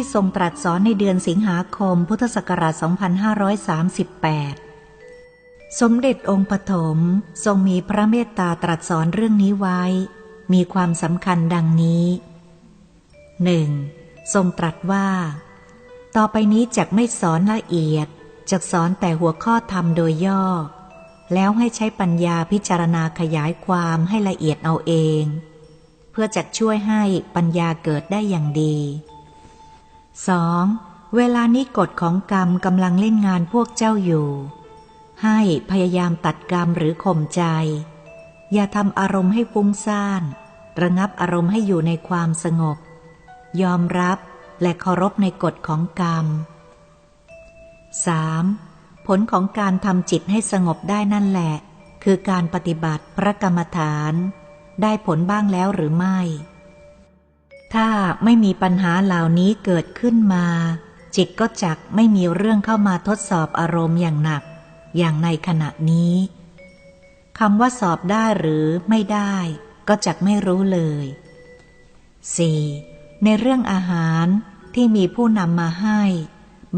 ที่ทรงตรัสสอนในเดือนสิงหาคมพุทธศักราช 2538 สมเด็จองค์ปฐมทรงมีพระเมตตาตรัสสอนเรื่องนี้ไว้ มีความสำคัญดังนี้หนึ่งทรงตรัสว่า ต่อไปนี้จะไม่สอนละเอียดจะสอนแต่หัวข้อธรรมโดยย่อ แล้วให้ใช้ปัญญาพิจารณาขยายความให้ละเอียดเอาเอง เพื่อจะช่วยให้ปัญญาเกิดได้อย่างดี 2. เวลานี้กฎของกรรมกำลังเล่นงานพวกเจ้าอยู่ ให้พยายามตัดกรรมหรือข่มใจ อย่าทำอารมณ์ให้ฟุ้งซ่าน ระงับอารมณ์ให้อยู่ในความสงบ ยอมรับและเคารพในกฎของกรรม 3. ผลของการทำจิตให้สงบได้นั่นแหละ คือการปฏิบัติพระกรรมฐาน ได้ผลบ้างแล้วหรือไม่ ถ้าไม่มีปัญหาเหล่านี้เกิดขึ้นมา จิตก็จักไม่มีเรื่องเข้ามาทดสอบอารมณ์อย่างหนัก อย่างในขณะนี้คำว่าสอบได้หรือไม่ได้ ก็จักไม่รู้เลย 4. ในเรื่องอาหารที่มีผู้นำมาให้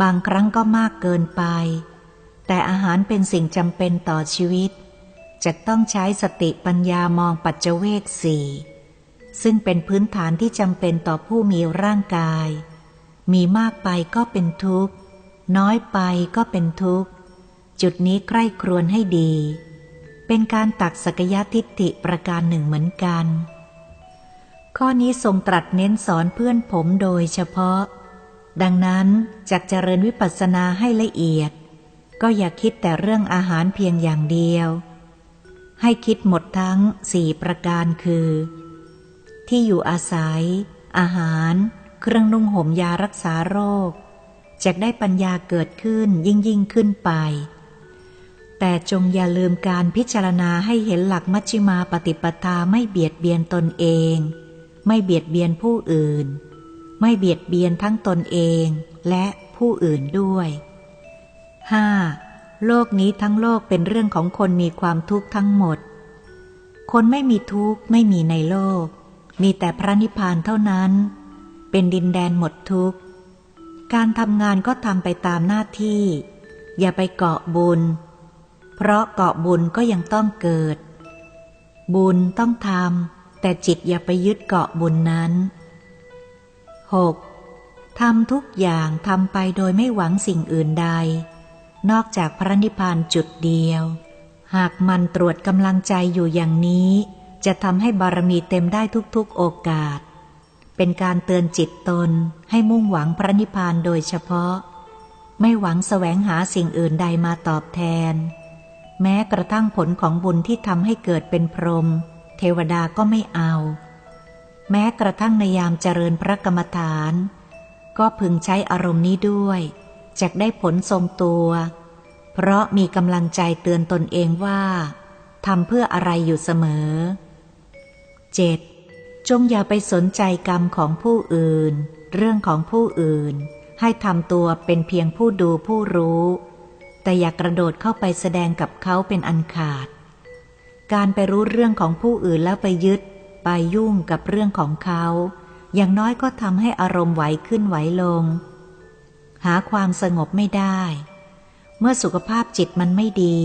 บางครั้งก็มากเกินไป แต่อาหารเป็นสิ่งจำเป็นต่อชีวิตจะต้องใช้สติปัญญามองปัจเจเวกสี่ ซึ่งเป็นพื้นฐานที่จำเป็นต่อผู้มีร่างกาย มีมากไปก็เป็นทุกข์ น้อยไปก็เป็นทุกข์ จุดนี้ใกล้ครวนให้ดี เป็นการตักสกยทิฏฐิประการหนึ่งเหมือนกัน ข้อนี้ทรงตรัสเน้นสอนเพื่อนผมโดยเฉพาะ ดังนั้นจากเจริญวิปัสสนาให้ละเอียด ก็อย่าคิดแต่เรื่องอาหารเพียงอย่างเดียว ให้คิดหมดทั้งสี่ประการคือ ที่อยู่อาศัย อาหาร เครื่องนุ่งห่มยารักษาโรคจะได้ปัญญาเกิดขึ้นยิ่งยิ่งขึ้นไป แต่จงอย่าลืมการพิจารณาให้เห็นหลักมัชฌิมาปฏิปทาไม่เบียดเบียนตนเอง ไม่เบียดเบียนผู้อื่น ไม่เบียดเบียนทั้งตนเองและผู้อื่นด้วย 5. โลกนี้ทั้งโลกเป็นเรื่องของคนมีความทุกข์ทั้งหมด คนไม่มีทุกข์ไม่มีในโลก มีแต่พระนิพพานเท่านั้น เป็นดินแดนหมดทุกข์ การทำงานก็ทำไปตามหน้าที่ อย่าไปเกาะบุญ เพราะเกาะบุญก็ยังต้องเกิด บุญต้องทำแต่จิตอย่าไปยึดเกาะบุญนั้น 6. ทำทุกอย่างทำไปโดยไม่หวังสิ่งอื่นใด นอกจากพระนิพพานจุดเดียว หากมันตรวจกำลังใจอยู่อย่างนี้ จะทำให้บารมีเต็มได้ทุกๆโอกาส เป็นการเตือนจิตตนให้มุ่งหวังพระนิพพานโดยเฉพาะ ไม่หวังแสวงหาสิ่งอื่นใดมาตอบแทน แม้กระทั่งผลของบุญที่ทำให้เกิดเป็นพรหมเทวดาก็ไม่เอา แม้กระทั่งในยามเจริญพระกรรมฐาน ก็พึงใช้อารมณ์นี้ด้วยจะได้ผลทรงตัว เพราะมีกำลังใจเตือนตนเองว่าทำเพื่ออะไรอยู่เสมอ 7. จงอย่าไปสนใจกรรมของผู้อื่น เรื่องของผู้อื่น ให้ทำตัวเป็นเพียงผู้ดูผู้รู้ แต่อย่ากกระโดดเข้าไปแสดงกับเขาเป็นอันขาด การไปรู้เรื่องของผู้อื่นแล้วไปยึด ไปยุ่งกับเรื่องของเขา อย่างน้อยก็ทำให้อารมณ์ไหวขึ้นไหวลง หาความสงบไม่ได้ เมื่อสุขภาพจิตมันไม่ดี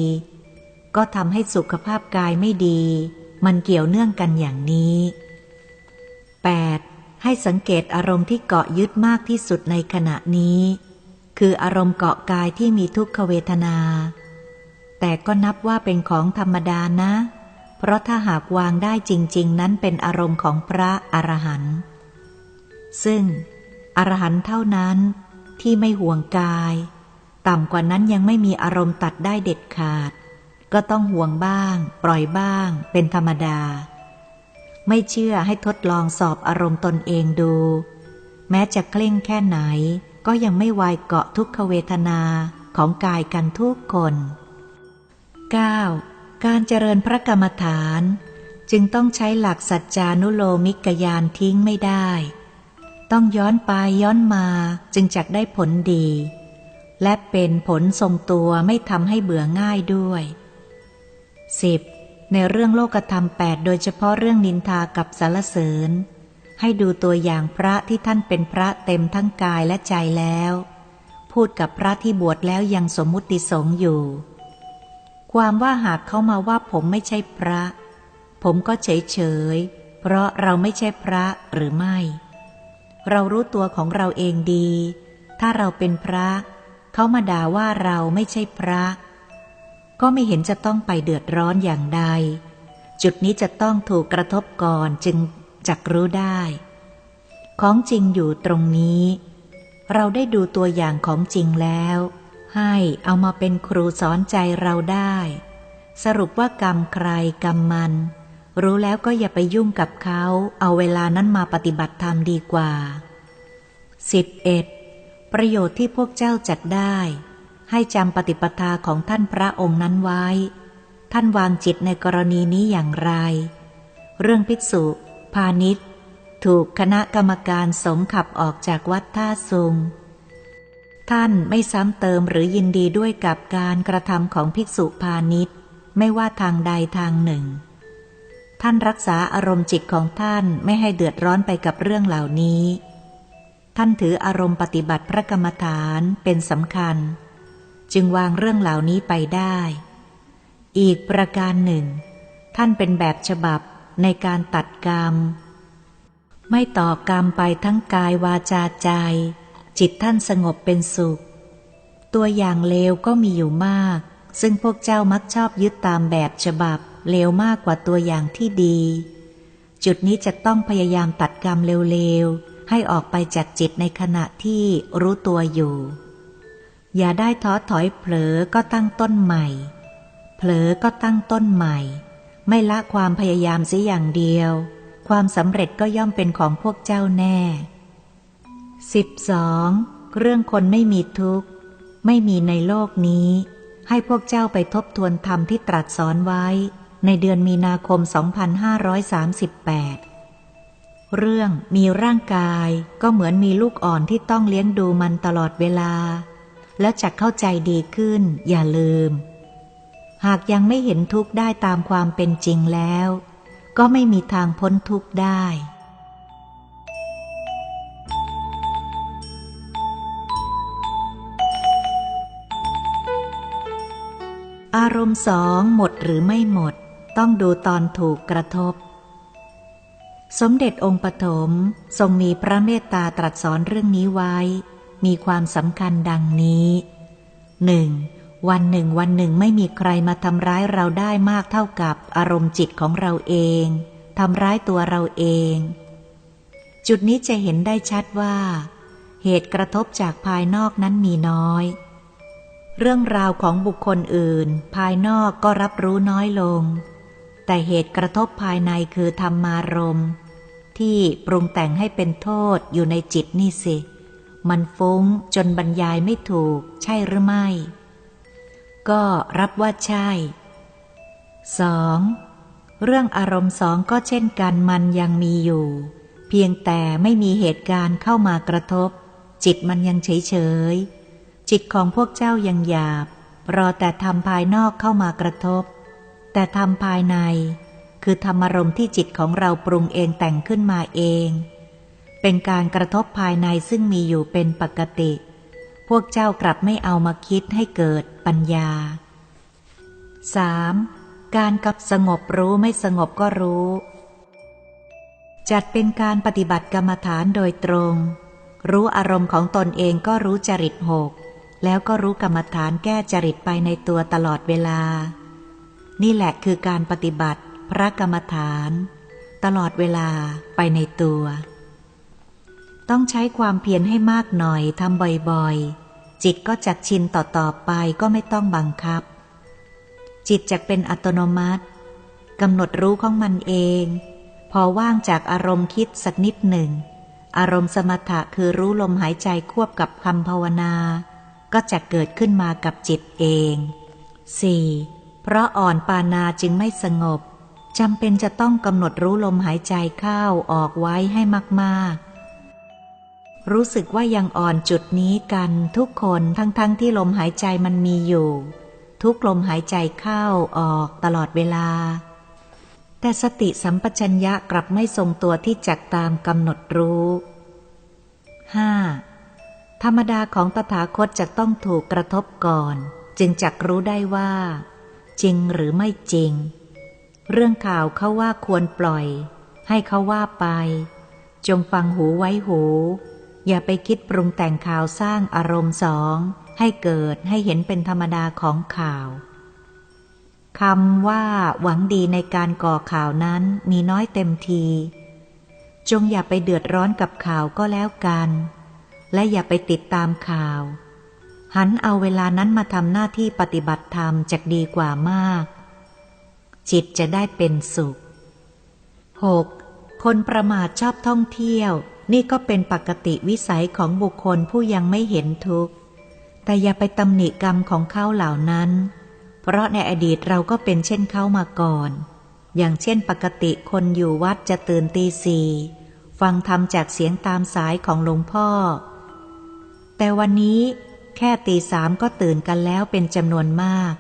ก็ทำให้สุขภาพกายไม่ดี มันเกี่ยวเนื่องกันอย่างนี้ 8. ให้สังเกตอารมณ์ที่เกาะยึดมากที่สุดในขณะนี้ คืออารมณ์เกาะกายที่มีทุกขเวทนา แต่ก็นับว่าเป็นของธรรมดานะ เพราะถ้าหากวางได้จริง ๆ นั้นเป็นอารมณ์ของพระอรหันต์ซึ่งอรหันต์เท่านั้นที่ไม่ห่วงกาย ต่ำกว่านั้นยังไม่มีอารมณ์ตัดได้เด็ดขาด ก็ต้องห่วงบ้าง ปล่อยบ้าง เป็นธรรมดา ไม่เชื่อให้ทดลองสอบอารมณ์ตนเองดู แม้จะเคร่งแค่ไหน ก็ยังไม่วายเกาะทุกขเวทนาของกายกันทุกคน 9. การเจริญพระกรรมฐานจึงต้องใช้หลักสัจจานุโลมิกยานทิ้งไม่ได้ ต้องย้อนไปย้อนมาจึงจักได้ผลดี และเป็นผลทรงตัวไม่ทำให้เบื่อง่ายด้วย 10. ในเรื่องโลกธรรมแปดโดยเฉพาะเรื่องนินทากับสารเสริญ ให้ดูตัวอย่างพระที่ท่านเป็นพระเต็มทั้งกายและใจแล้ว พูดกับพระที่บวชแล้วยังสมมุติสงอยู่ ความว่าหากเขามาว่าผมไม่ใช่พระ ผมก็เฉยเฉยเพราะเราไม่ใช่พระหรือไม่ เรารู้ตัวของเราเองดี ถ้าเราเป็นพระ เขามาด่าว่าเราไม่ใช่พระ ก็ไม่เห็นจะต้องไปเดือดร้อนอย่างใด จุดนี้จะต้องถูกกระทบก่อนจึงจักรู้ได้ ของจริงอยู่ตรงนี้ เราได้ดูตัวอย่างของจริงแล้ว ให้เอามาเป็นครูสอนใจเราได้ สรุปว่ากรรมใครกรรมมัน รู้แล้วก็อย่าไปยุ่งกับเขา เอาเวลานั้นมาปฏิบัติธรรมดีกว่า 11. ประโยชน์ที่พวกเจ้าจัดได้ ให้จำปฏิปทาของท่านพระองค์นั้นไว้ ท่านวางจิตในกรณีนี้อย่างไร เรื่องภิกษุ พาณิชย์ ถูกคณะกรรมการสงขับออกจากวัดท่าซุง ท่านไม่ซ้ำเติมหรือยินดีด้วยกับการกระทำของภิกษุพาณิชย์ ไม่ว่าทางใดทางหนึ่ง ท่านรักษาอารมณ์จิตของท่านไม่ให้เดือดร้อนไปกับเรื่องเหล่านี้ ท่านถืออารมณ์ปฏิบัติพระกรรมฐานเป็นสำคัญ จึงวางเรื่องเหล่านี้ไปได้ อีกประการหนึ่ง ท่านเป็นแบบฉบับในการตัดกรรม ไม่ต่อกรรมไปทั้งกายวาจาใจ จิตท่านสงบเป็นสุข ตัวอย่างเลวก็มีอยู่มาก ซึ่งพวกเจ้ามักชอบยึดตามแบบฉบับเลวมากกว่าตัวอย่างที่ดี จุดนี้จะต้องพยายามตัดกรรมเลวๆให้ออกไปจากจิตในขณะที่รู้ตัวอยู่ อย่าได้ท้อถอยเผลอก็ตั้งต้นใหม่ เผลอก็ตั้งต้นใหม่ ไม่ละความพยายามเสียอย่างเดียว ความสำเร็จก็ย่อมเป็นของพวกเจ้าแน่ 12. เรื่องคนไม่มีทุกข์ ไม่มีในโลกนี้ ให้พวกเจ้าไปทบทวนธรรมที่ตรัสสอนไว้ ในเดือนมีนาคม 2538 เรื่องมีร่างกายก็เหมือนมีลูกอ่อนที่ต้องเลี้ยงดูมันตลอดเวลา แล้วจะเข้าใจดีขึ้น อย่าลืม หากยังไม่เห็นทุกข์ได้ตามความเป็นจริงแล้ว ก็ไม่มีทางพ้นทุกข์ได้อารมณ์สองหมดหรือไม่หมด ต้องดูตอนถูกกระทบ สมเด็จองค์ปฐมทรงมีพระเมตตาตรัสสอนเรื่องนี้ไว้ มีความสำคัญดังนี้หนึ่งวันหนึ่งวันหนึ่งไม่มีใครมาทำร้ายเราได้มากเท่ากับอารมณ์จิตของเราเองทำร้ายตัวเราเอง จุดนี้จะเห็นได้ชัดว่า เหตุกระทบจากภายนอกนั้นมีน้อย เรื่องราวของบุคคลอื่น ภายนอกก็รับรู้น้อยลง แต่เหตุกระทบภายในคือธรรมารมที่ปรุงแต่งให้เป็นโทษอยู่ในจิตนี่สิ มันฟุ้งจนบรรยายไม่ถูก ใช่หรือไม่ ก็รับว่าใช่ 2. เรื่องอารมณ์สองก็เช่นกันมันยังมีอยู่ เพียงแต่ไม่มีเหตุการณ์เข้ามากระทบ จิตมันยังเฉยเฉยจิตของพวกเจ้ายังหยาบ รอแต่ทำภายนอกเข้ามากระทบ แต่ทำภายใน คือธรรมารมณ์ที่จิตของเราปรุงเองแต่งขึ้นมาเอง เป็นการกระทบภายในซึ่งมีอยู่เป็นปกติ พวกเจ้ากลับไม่เอามาคิดให้เกิดปัญญา 3. การกับสงบรู้ไม่สงบก็รู้ จัดเป็นการปฏิบัติกรรมฐานโดยตรง รู้อารมณ์ของตนเองก็รู้จริตหกแล้วก็รู้กรรมฐานแก้จริตไปในตัวตลอดเวลา นี่แหละคือการปฏิบัติพระกรรมฐาน ตลอดเวลาไปในตัว ต้องใช้ความเพียรให้มากหน่อยทำบ่อยๆ จิตก็จักชินต่อๆไปก็ไม่ต้องบังคับ จิตจะเป็นอัตโนมัติกำหนดรู้ของมันเอง พอว่างจากอารมณ์คิดสักนิดหนึ่ง อารมณ์สมถะคือรู้ลมหายใจควบกับคำภาวนา ก็จะเกิดขึ้นมากับจิตเอง 4. เพราะอ่อนปานาจึงไม่สงบจำเป็นจะต้องกำหนดรู้ลมหายใจเข้าออกไว้ให้มากๆ รู้สึกว่ายังอ่อนจุดนี้กันทุกคนทั้งๆทที่ลมหายใจมันมีอยู่ ทุกลมหายใจเข้าออกตลอดเวลาแต่แต่สติสัมปชัญญะกลับไม่ทรงตัวที่จักตามกำหนดรู้ 5. ธรรมดาของตถาคตจะต้องถูกกระทบก่อน จึงจักรู้ได้ว่า จริงหรือไม่จริง เรื่องข่าวเขาว่าควรปล่อย ให้เขาว่าไป จงฟังหูไว้หู อย่าไปคิดปรุงแต่งข่าวสร้างอารมณ์สอง ให้เกิดให้เห็นเป็นธรรมดาของข่าวคำว่าหวังดีในการก่อข่าวนั้นมีน้อยเต็มที จงอย่าไปเดือดร้อนกับข่าวก็แล้วกัน และอย่าไปติดตามข่าว หันเอาเวลานั้นมาทำหน้าที่ปฏิบัติธรรมจะดีกว่ามาก จิตจะได้เป็นสุข 6. คนประมาทชอบท่องเที่ยว นี่ก็เป็นปกติวิสัยของบุคคลผู้ยังไม่เห็นทุกข์ แต่อย่าไปตำหนิกรรมของเขาเหล่านั้น เพราะในอดีตเราก็เป็นเช่นเขามาก่อน อย่างเช่นปกติคนอยู่วัดจะตื่นตีสี่ฟังธรรมจากเสียงตามสายของหลวงพ่อ แต่วันนี้แค่ตีสามก็ตื่นกันแล้วเป็นจำนวนมาก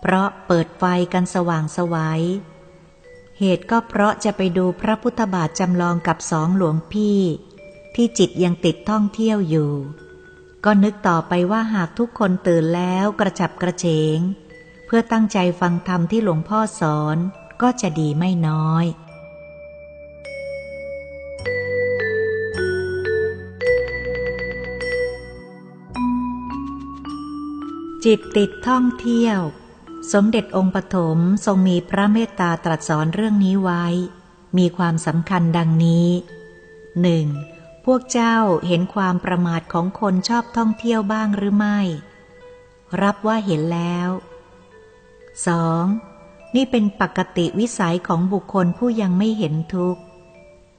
เพราะเปิดไฟกันสว่างสวยัย เหตุก็เพราะจะไปดูพระพุทธบาทจำลองกับสองหลวงพี่ ที่จิตยังติดท่องเที่ยวอยู่ ก็นึกต่อไปว่าหากทุกคนตื่นแล้วกระจับกระเฉง เพื่อตั้งใจฟังธรรมที่หลวงพ่อสอนก็จะดีไม่น้อยจิตติดท่องเที่ยว สมเด็จองค์ปฐมทรงมีพระเมตตาตรัสสอนเรื่องนี้ไว้ มีความสำคัญดังนี้หนึ่งพวกเจ้าเห็นความประมาทของคนชอบท่องเที่ยวบ้างหรือไม่ รับว่าเห็นแล้ว 2. นี่เป็นปกติวิสัยของบุคคลผู้ยังไม่เห็นทุกข์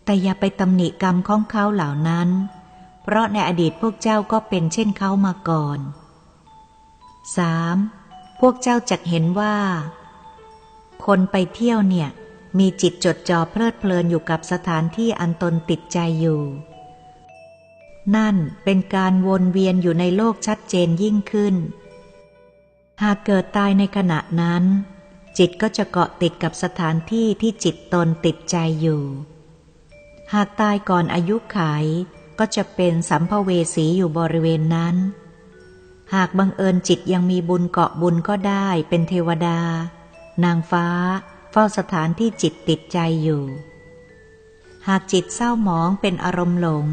แต่อย่าไปตำหนิกรรมของเขาเหล่านั้น เพราะในอดีตพวกเจ้าก็เป็นเช่นเขามาก่อน 3. พวกเจ้าจักเห็นว่า คนไปเที่ยวเนี่ย มีจิตจดจ่อเพลิดเพลินอยู่กับสถานที่อันตนติดใจอยู่ นั่นเป็นการวนเวียนอยู่ในโลกชัดเจนยิ่งขึ้น หากเกิดตายในขณะนั้น จิตก็จะเกาะติดกับสถานที่ที่จิตตนติดใจอยู่ หากตายก่อนอายุไขก็จะเป็นสัมภเวสีอยู่บริเวณนั้น หากบังเอิญจิตยังมีบุญเกาะบุญก็ได้เป็นเทวดา นางฟ้า เฝ้าสถานที่จิตติดใจอยู่ หากจิตเศร้าหมองเป็นอารมณ์หลง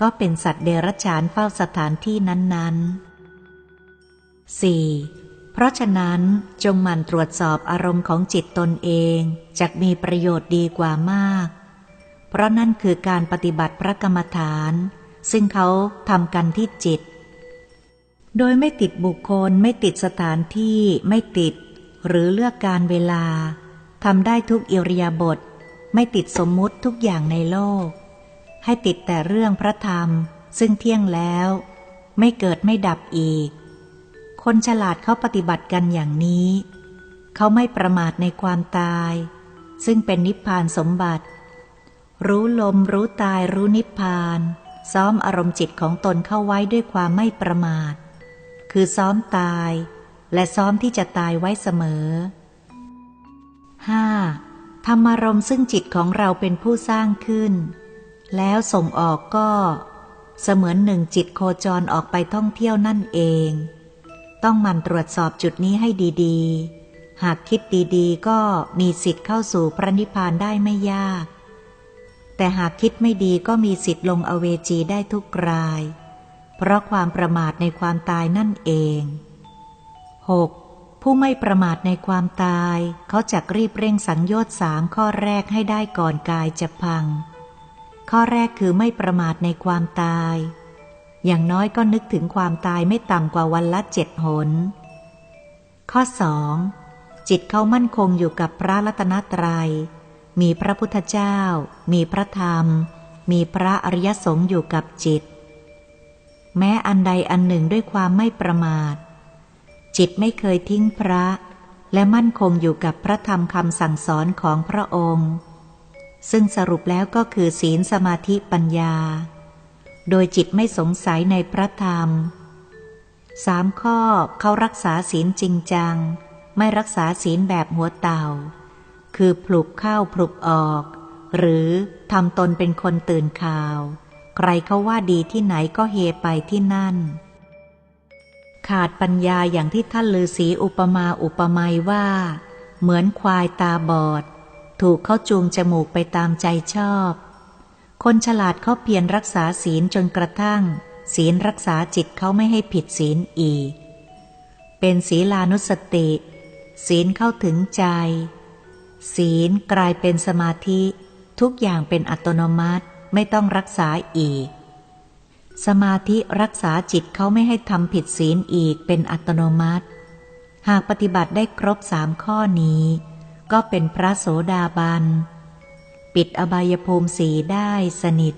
ก็เป็นสัตว์เดรัจฉานเฝ้าสถานที่นั้นๆ 4. เพราะฉะนั้นจงหมั่นตรวจสอบอารมณ์ของจิตตนเองจะมีประโยชน์ดีกว่ามาก เพราะนั่นคือการปฏิบัติพระกรรมฐาน ซึ่งเขาทำกันที่จิต โดยไม่ติดบุคคล ไม่ติดสถานที่ไม่ติด หรือเลือกการเวลาทำได้ทุกอิริยาบถไม่ติดสมมุติทุกอย่างในโลก ให้ติดแต่เรื่องพระธรรม ซึ่งเที่ยงแล้ว ไม่เกิดไม่ดับอีก คนฉลาดเขาปฏิบัติกันอย่างนี้ เขาไม่ประมาทในความตาย ซึ่งเป็นนิพพานสมบัติ รู้ลมรู้ตายรู้นิพพาน ซ้อมอารมณ์จิตของตนเข้าไว้ด้วยความไม่ประมาท คือซ้อมตาย และซ้อมที่จะตายไว้เสมอ 5. ธรรมารมซึ่งจิตของเราเป็นผู้สร้างขึ้น แล้วส่งออกก็ เสมือนหนึ่งจิตโคจรออกไปท่องเที่ยวนั่นเอง ต้องมันตรวจสอบจุดนี้ให้ดีๆ หากคิดดีๆ ก็มีสิทธิ์เข้าสู่พระนิพพานได้ไม่ยาก แต่หากคิดไม่ดีก็มีสิทธิ์ลงอเวจีได้ทุกราย เพราะความประมาทในความตายนั่นเอง 6. ผู้ไม่ประมาทในความตาย เขาจะรีบเร่งสังโยชน์สามข้อแรกให้ได้ก่อนกายจะพัง ข้อแรกคือไม่ประมาทในความตาย อย่างน้อยก็นึกถึงความตายไม่ต่ำกว่าวันละเจ็ดหน ข้อสองจิตเขามั่นคงอยู่กับพระรัตนตรยัย มีพระพุทธเจ้า มีพระธรรม มีพระอริยสงฆ์อยู่กับจิต แม้อันใดอันหนึ่งด้วยความไม่ประมาท จิตไม่เคยทิ้งพระ และมั่นคงอยู่กับพระธรรมคำสั่งสอนของพระองค์ ซึ่งสรุปแล้วก็คือศีลสมาธิปัญญา โดยจิตไม่สงสัยในพระธรรมสามข้อเขารักษาศีลจริงจัง ไม่รักษาศีลแบบหัวเต่า คือปลุกเข้าปลุกออก หรือทำตนเป็นคนตื่นข่าว ใครเขาว่าดีที่ไหนก็เฮไปที่นั่น ขาดปัญญาอย่างที่ท่านลือศีอุปมาอุปไมยว่า เหมือนควายตาบอด ถูกเขาจูงจมูกไปตามใจชอบ คนฉลาดเขาเพียรรักษาศีลจนกระทั่ง ศีลรักษาจิตเขาไม่ให้ผิดศีลอีก เป็นศีลานุสติ ศีลเข้าถึงใจ ศีลกลายเป็นสมาธิทุกอย่างเป็นอัตโนมัติ ไม่ต้องรักษาอีก สมาธิรักษาจิตเขาไม่ให้ทำผิดศีลอีกเป็นอัตโนมัติ หากปฏิบัติได้ครบสามข้อนี้ ก็เป็นพระโสดาบัน ปิดอบายภูมิสีได้สนิท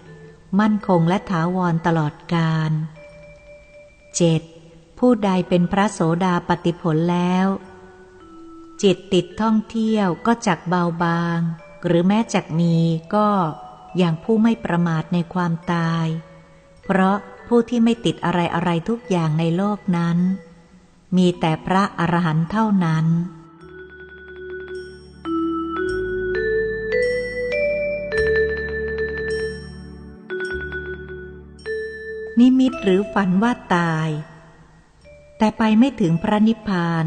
มั่นคงและถาวรตลอดกาล 7. ผู้ใดเป็นพระโสดาปฏิผลแล้ว จิตติดท่องเที่ยวก็จักเบาบาง หรือแม้จักมีก็ อย่างผู้ไม่ประมาทในความตาย เพราะผู้ที่ไม่ติดอะไรอะไรทุกอย่างในโลกนั้น มีแต่พระอรหันต์เท่านั้น นิมิตหรือฝันว่าตาย แต่ไปไม่ถึงพระนิพพาน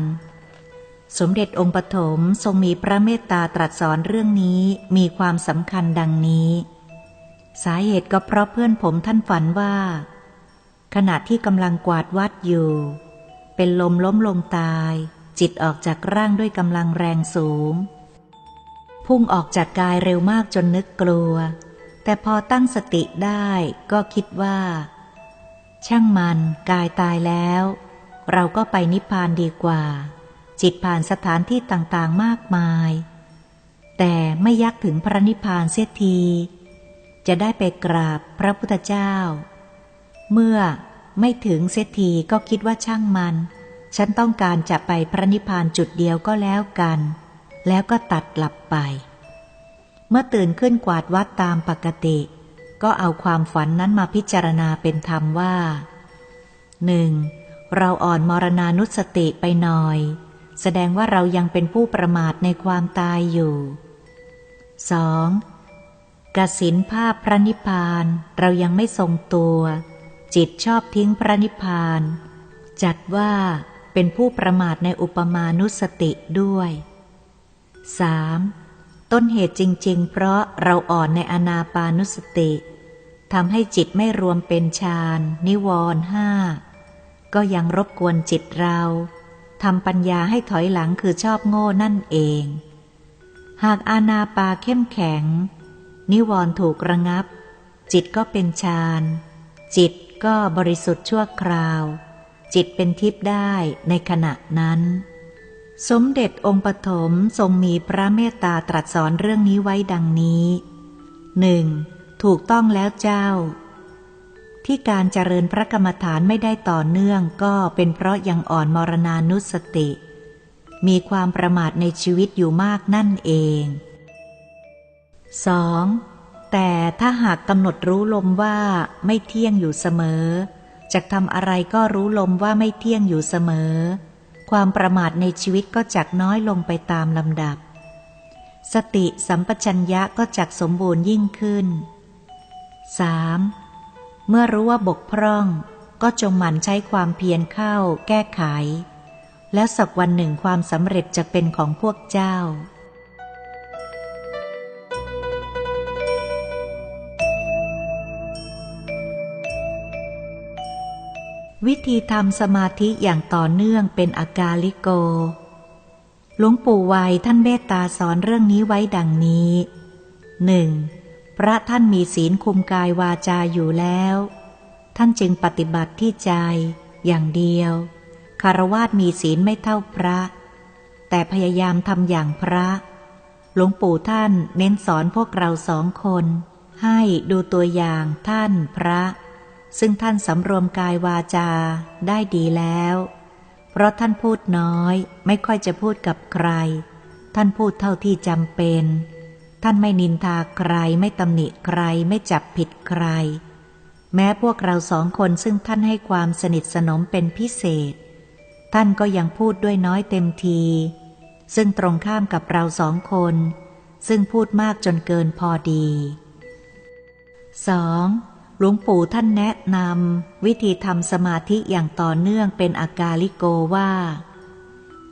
สมเด็จองค์ปฐมทรงมีพระเมตตาตรัสสอนเรื่องนี้มีความสำคัญดังนี้ สาเหตุก็เพราะเพื่อนผมท่านฝันว่า ขณะที่กำลังกวาดวัดอยู่ เป็นลมล้มลงตาย จิตออกจากร่างด้วยกำลังแรงสูง พุ่งออกจากกายเร็วมากจนนึกกลัว แต่พอตั้งสติได้ก็คิดว่า ช่างมันกายตายแล้ว เราก็ไปนิพพานดีกว่า จิตผ่านสถานที่ต่างๆมากมาย แต่ไม่ยักถึงพระนิพพานเสียที จะได้ไปกราบพระพุทธเจ้า เมื่อไม่ถึงเสียทีก็คิดว่าช่างมัน ฉันต้องการจะไปพระนิพพานจุดเดียวก็แล้วกัน แล้วก็ตัดหลับไป เมื่อตื่นขึ้นกวาดวัดตามปกติ ก็เอาความฝันนั้นมาพิจารณาเป็นธรรมว่าหนึ่งเราอ่อนมรณานุสติไปหน่อย แสดงว่าเรายังเป็นผู้ประมาทในความตายอยู่ 2. กสินภาพพระนิพพานเรายังไม่ทรงตัว จิตชอบทิ้งพระนิพพาน จัดว่าเป็นผู้ประมาทในอุปมานุสติด้วย 3. ต้นเหตุจริง ๆ เพราะเราอ่อนในอนาปานุสติทำให้จิตไม่รวมเป็นฌานนิวรณ์ห้าก็ยังรบกวนจิตเราทำปัญญาให้ถอยหลังคือชอบโง่นั่นเอง หากอาณาปาเข้มแข็ง นิวรณ์ถูกระงับ จิตก็เป็นฌานจิตก็บริสุทธิ์ชั่วคราว จิตเป็นทิพย์ได้ในขณะนั้น สมเด็จองค์ปฐมทรงมีพระเมตตาตรัสสอนเรื่องนี้ไว้ดังนี้หนึ่งถูกต้องแล้วเจ้า ที่การเจริญพระกรรมฐานไม่ได้ต่อเนื่องก็เป็นเพราะยังอ่อนมรณานุสติ มีความประมาทในชีวิตอยู่มากนั่นเอง 2. แต่ถ้าหากกำหนดรู้ลมว่าไม่เที่ยงอยู่เสมอจะทำอะไรก็รู้ลมว่าไม่เที่ยงอยู่เสมอ ความประมาทในชีวิตก็จักน้อยลงไปตามลำดับ สติสัมปชัญญะก็จักสมบูรณ์ยิ่งขึ้น 3. เมื่อรู้ว่าบกพร่อง ก็จงหมั่นใช้ความเพียรเข้า แก้ไข แล้วสักวันหนึ่งความสำเร็จจะเป็นของพวกเจ้า วิธีทำสมาธิอย่างต่อเนื่องเป็นอากาลิโก หลวงปู่วัยท่านเมตตาสอนเรื่องนี้ไว้ดังนี้หนึ่งพระท่านมีศีลคุมกายวาจาอยู่แล้ว ท่านจึงปฏิบัติที่ใจอย่างเดียวคารวาสมีศีลไม่เท่าพระ แต่พยายามทำอย่างพระ หลวงปู่ท่านเน้นสอนพวกเราสองคน ให้ดูตัวอย่างท่านพระ ซึ่งท่านสำรวมกายวาจาได้ดีแล้ว เพราะท่านพูดน้อย ไม่ค่อยจะพูดกับใคร ท่านพูดเท่าที่จำเป็น ท่านไม่นินทาใคร ไม่ตำหนิใคร ไม่จับผิดใคร แม้พวกเราสองคนซึ่งท่านให้ความสนิทสนมเป็นพิเศษ ท่านก็ยังพูดด้วยน้อยเต็มที ซึ่งตรงข้ามกับเราสองคน ซึ่งพูดมากจนเกินพอดี 2. หลวงปู่ท่านแนะนำวิธีทำสมาธิอย่างต่อเนื่องเป็นอากาลิโกว่า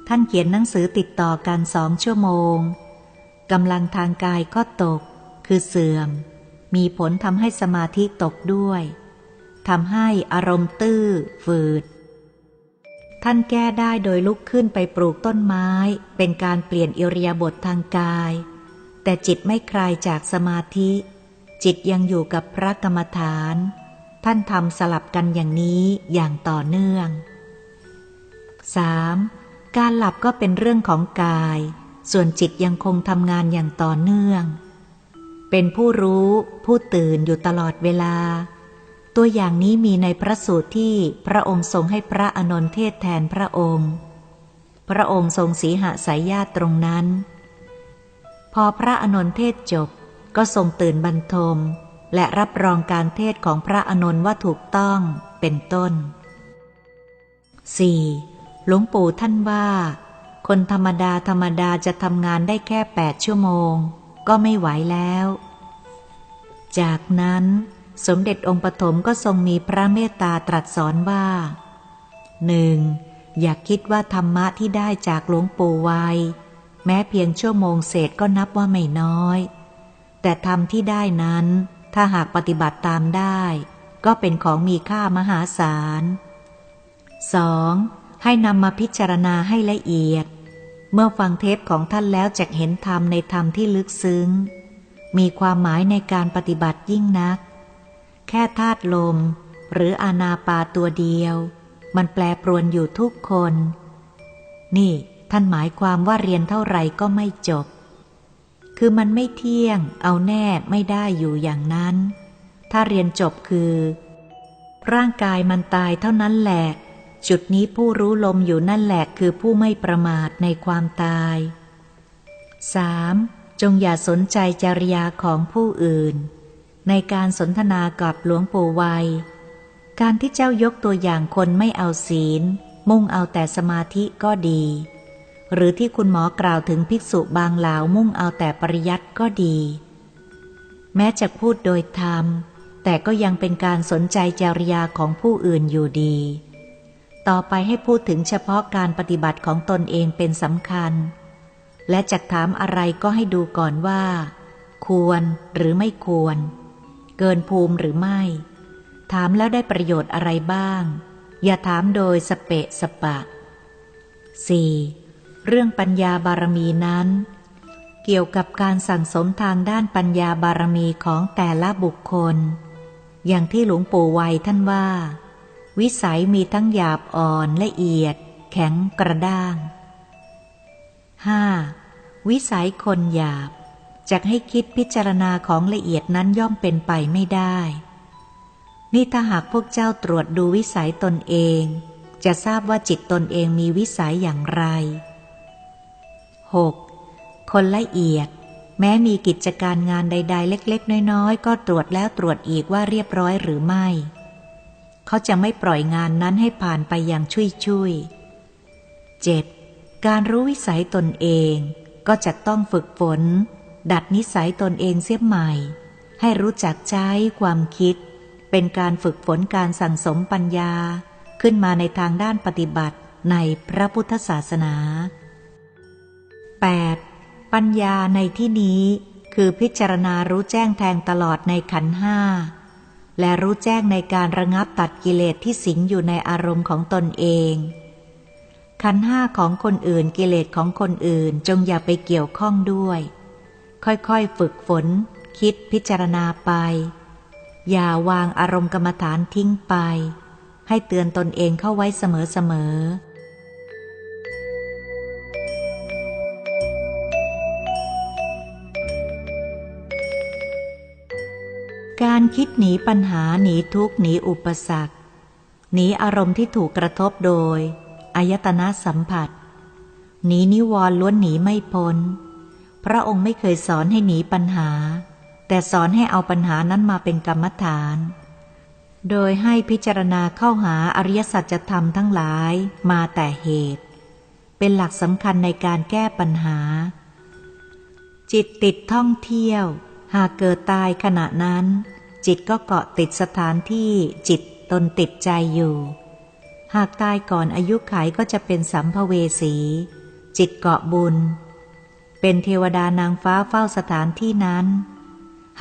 ท่านเขียนหนังสือติดต่อกันสองชั่วโมงกำลังทางกายก็ตก คือเสื่อม มีผลทำให้สมาธิตกด้วยทำให้อารมณ์ตื้อ ฝืด ท่านแก้ได้โดยลุกขึ้นไปปลูกต้นไม้ เป็นการเปลี่ยนอิริยาบถทางกาย แต่จิตไม่คลายจากสมาธิ จิตยังอยู่กับพระกรรมฐาน ท่านทำสลับกันอย่างนี้อย่างต่อเนื่อง 3. การหลับก็เป็นเรื่องของกาย ส่วนจิตยังคงทำงานอย่างต่อเนื่อง เป็นผู้รู้ผู้ตื่นอยู่ตลอดเวลา ตัวอย่างนี้มีในพระสูตรที่พระองค์ทรงให้พระอนนทเทศแทนพระองค์ พระองค์ทรงสีหสายญาติตรงนั้น พอพระอนนทเทศจบ ก็ทรงตื่นบรรทม และรับรองการเทศของพระอนนท์ว่าถูกต้องเป็นต้น 4. หลวงปู่ท่านว่า คนธรรมดาธรรมดาจะทำงานได้แค่แปดชั่วโมง ก็ไม่ไหวแล้ว จากนั้นสมเด็จองค์ปฐมก็ทรงมีพระเมตตาตรัสสอนว่าหนึ่งอย่าคิดว่าธรรมะที่ได้จากหลวงปู่ไวแม้เพียงชั่วโมงเศษก็นับว่าไม่น้อย แต่ธรรมที่ได้นั้น ถ้าหากปฏิบัติตามได้ ก็เป็นของมีค่ามหาศาล 2. ให้นำมาพิจารณาให้ละเอียด เมื่อฟังเทปของท่านแล้วจะเห็นธรรมในธรรมที่ลึกซึ้ง มีความหมายในการปฏิบัติยิ่งนัก แค่ธาตุลม หรืออานาปาตัวเดียว มันแปลปรวนอยู่ทุกคน นี่ท่านหมายความว่าเรียนเท่าไหร่ก็ไม่จบ คือมันไม่เที่ยง เอาแน่ไม่ได้อยู่อย่างนั้น ถ้าเรียนจบคือ ร่างกายมันตายเท่านั้นแหละ จุดนี้ผู้รู้ลมอยู่นั่นแหละคือผู้ไม่ประมาทในความตาย 3. จงอย่าสนใจจริยาของผู้อื่น ในการสนทนากับหลวงปู่วัย การที่เจ้ายกตัวอย่างคนไม่เอาศีล มุ่งเอาแต่สมาธิก็ดี หรือที่คุณหมอกล่าวถึงภิกษุบางเหล่ามุ่งเอาแต่ปริยัติก็ดี แม้จะพูดโดยธรรม แต่ก็ยังเป็นการสนใจจริยาของผู้อื่นอยู่ดี ต่อไปให้พูดถึงเฉพาะการปฏิบัติของตนเองเป็นสำคัญ และจะถามอะไรก็ให้ดูก่อนว่า ควรหรือไม่ควร เกินภูมิหรือไม่ ถามแล้วได้ประโยชน์อะไรบ้าง อย่าถามโดยสเปะสปะ 4. เรื่องปัญญาบารมีนั้น เกี่ยวกับการสั่งสมทางด้านปัญญาบารมีของแต่ละบุคคล อย่างที่หลวงปู่ไวยท่านว่า วิสัยมีทั้งหยาบอ่อนละเอียด แข็งกระด้าง 5. วิสัยคนหยาบจะให้คิดพิจารณาของละเอียดนั้นย่อมเป็นไปไม่ได้ นี่ถ้าหากพวกเจ้าตรวจดูวิสัยตนเอง จะทราบว่าจิตตนเองมีวิสัยอย่างไร 6. คนละเอียด แม้มีกิจการงานใด ๆ เล็ก ๆ น้อย ๆ ก็ตรวจแล้วตรวจอีกว่าเรียบร้อยหรือไม่ เขาจะไม่ปล่อยงานนั้นให้ผ่านไปอย่างชุยๆ 7. การรู้วิสัยตนเองก็จะต้องฝึกฝน ดัดนิสัยตนเองเสียใหม่ ให้รู้จักใช้ความคิด เป็นการฝึกฝนการสั่งสมปัญญาขึ้นมาในทางด้านปฏิบัติในพระพุทธศาสนา 8. ปัญญาในที่นี้คือพิจารณารู้แจ้งแทงตลอดในขันห้า และรู้แจ้งในการระงับตัดกิเลสที่สิงอยู่ในอารมณ์ของตนเอง ขันห้าของคนอื่นกิเลสของคนอื่นจงอย่าไปเกี่ยวข้องด้วย ค่อยๆฝึกฝน คิดพิจารณาไป อย่าวางอารมณ์กรรมฐานทิ้งไป ให้เตือนตนเองเข้าไว้เสมอๆ คิดหนีปัญหาหนีทุกข์หนีอุปสรรค หนีอารมณ์ที่ถูกกระทบโดยอายตนะสัมผัส หนีนิวรณ์ล้วนหนีไม่พ้น พระองค์ไม่เคยสอนให้หนีปัญหา แต่สอนให้เอาปัญหานั้นมาเป็นกรรมฐาน โดยให้พิจารณาเข้าหาอริยสัจธรรมทั้งหลายมาแต่เหตุ เป็นหลักสำคัญในการแก้ปัญหา จิตติดท่องเที่ยว หากเกิดตายขณะนั้น จิตก็เกาะติดสถานที่จิตตนติดใจอยู่ หากตายก่อนอายุไขก็จะเป็นสัมภเวสี จิตเกาะบุญ เป็นเทวดานางฟ้าเฝ้าสถานที่นั้น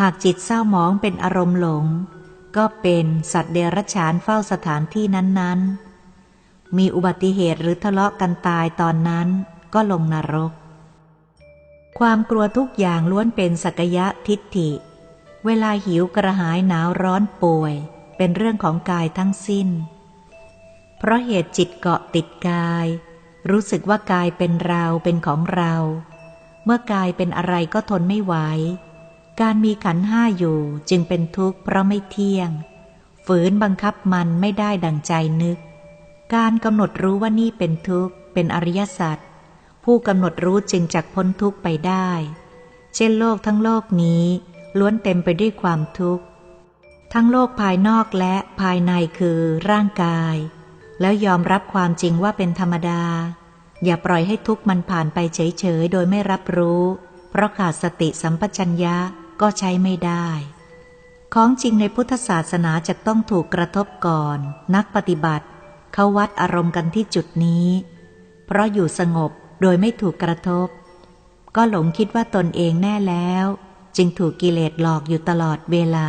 หากจิตเศร้าหมองเป็นอารมณ์หลง ก็เป็นสัตว์เดรัจฉานเฝ้าสถานที่นั้นๆ มีอุบัติเหตุหรือทะเลาะกันตายตอนนั้นก็ลงนรก ความกลัวทุกอย่างล้วนเป็นสักยะทิฏฐิ เวลาหิวกระหายหนาวร้อนป่วย เป็นเรื่องของกายทั้งสิ้น เพราะเหตุจิตเกาะติดกาย รู้สึกว่ากายเป็นเราเป็นของเรา เมื่อกายเป็นอะไรก็ทนไม่ไหว การมีขันห้าอยู่จึงเป็นทุกข์เพราะไม่เที่ยง ฝืนบังคับมันไม่ได้ดังใจนึก การกำหนดรู้ว่านี่เป็นทุกข์เป็นอริยสัจผู้กำหนดรู้จึงจักพ้นทุกข์ไปได้ เช่นโลกทั้งโลกนี้ ล้วนเต็มไปด้วยความทุกข์ ทั้งโลกภายนอกและภายในคือร่างกาย แล้วยอมรับความจริงว่าเป็นธรรมดา อย่าปล่อยให้ทุกข์มันผ่านไปเฉยๆ โดยไม่รับรู้ เพราะขาดสติสัมปชัญญะก็ใช้ไม่ได้ ของจริงในพุทธศาสนาจะต้องถูกกระทบก่อน นักปฏิบัติ เขาวัดอารมณ์กันที่จุดนี้ เพราะอยู่สงบโดยไม่ถูกกระทบ ก็หลงคิดว่าตนเองแน่แล้ว จึงถูกกิเลสหลอกอยู่ตลอดเวลา